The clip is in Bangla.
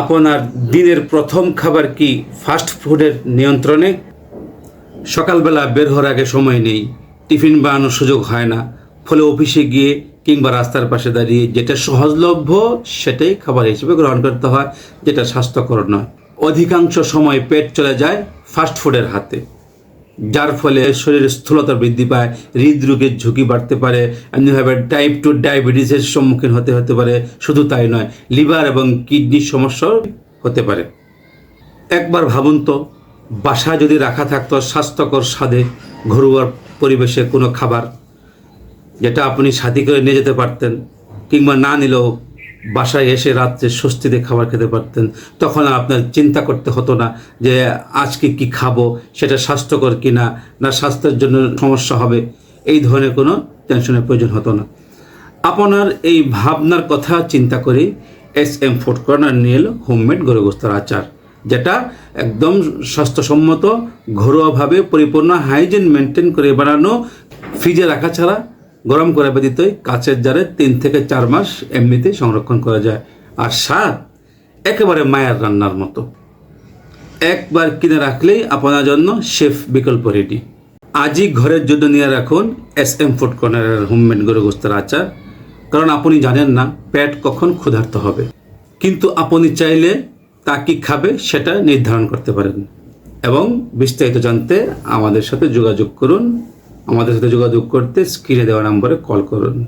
আপনার দিনের প্রথম খাবার কি ফাস্ট ফুডের নিয়ন্ত্রণে? সকালবেলা বের হওয়ার আগে সময় নেই, টিফিন বানানোর সুযোগ হয় না, ফলে অফিসে গিয়ে কিংবা রাস্তার পাশে দাঁড়িয়ে যেটা সহজলভ্য সেটাই খাবার হিসেবে গ্রহণ করতে হয়, যেটা স্বাস্থ্যকর নয়। অধিকাংশ সময় পেট চলে যায় ফাস্ট ফুডের হাতে। যার ফলে শরীরে স্থূলতা বৃদ্ধি পায়, হৃদরোগের ঝুঁকি বাড়তে পারে এমনিভাবে টাইপ টু ডায়াবেটিসের সম্মুখীন হতে হতে পারে। শুধু তাই নয়, লিভার এবং কিডনির সমস্যাও হতে পারে। একবার ভাবুন তো বাসা যদি রাখা থাকতো স্বাস্থ্যকর স্বাদে ঘরোয়া পরিবেশে কোনো খাবার, যেটা আপনি সাথী করে নিয়ে যেতে পারতেন, কিংবা না নিলেও বাসায় এসে রাত্রে স্বস্তিতে খাবার খেতে পারতেন, তখন আপনার চিন্তা করতে হতো না যে আজকে কি খাব, সেটা স্বাস্থ্যকর কি না না স্বাস্থ্যের জন্য সমস্যা হবে। এই ধরনের কোনো টেনশনের প্রয়োজন হতো না। আপনার এই ভাবনার কথা চিন্তা করে এস এম ফুড কর্নার নিয়ে এলো হোমমেড গরু গোস্তার আচার, যেটা একদম স্বাস্থ্যসম্মত, ঘরোয়াভাবে পরিপূর্ণ, হাইজিন মেনটেন করে বানানো, ফ্রিজে রাখা ছাড়া গরম করে ব্যতীতই কাচের জারে তিন থেকে চার মাস এমনিতে সংরক্ষণ করা যায়। আর স্বাদ একেবারে মায়ের রান্নার মতো। একবার কিনে রাখলেই আপনার জন্য শেফ বিকল্প রেডি। আজই ঘরের জন্য নিয়ে রাখুন এস এম ফুড কর্নারের হোমমেড গরু গোস্তের আচার। কারণ আপনি জানেন না পেট কখন ক্ষুধার্ত হবে। কিন্তু আপনি চাইলে তা কি খাবে সেটা নির্ধারণ করতে পারেন। এবং বিস্তারিত জানতে আমাদের সাথে যোগাযোগ করুন আমাদের সাথে যোগাযোগ করতে স্ক্রিনে দেওয়া নম্বরে কল করুন।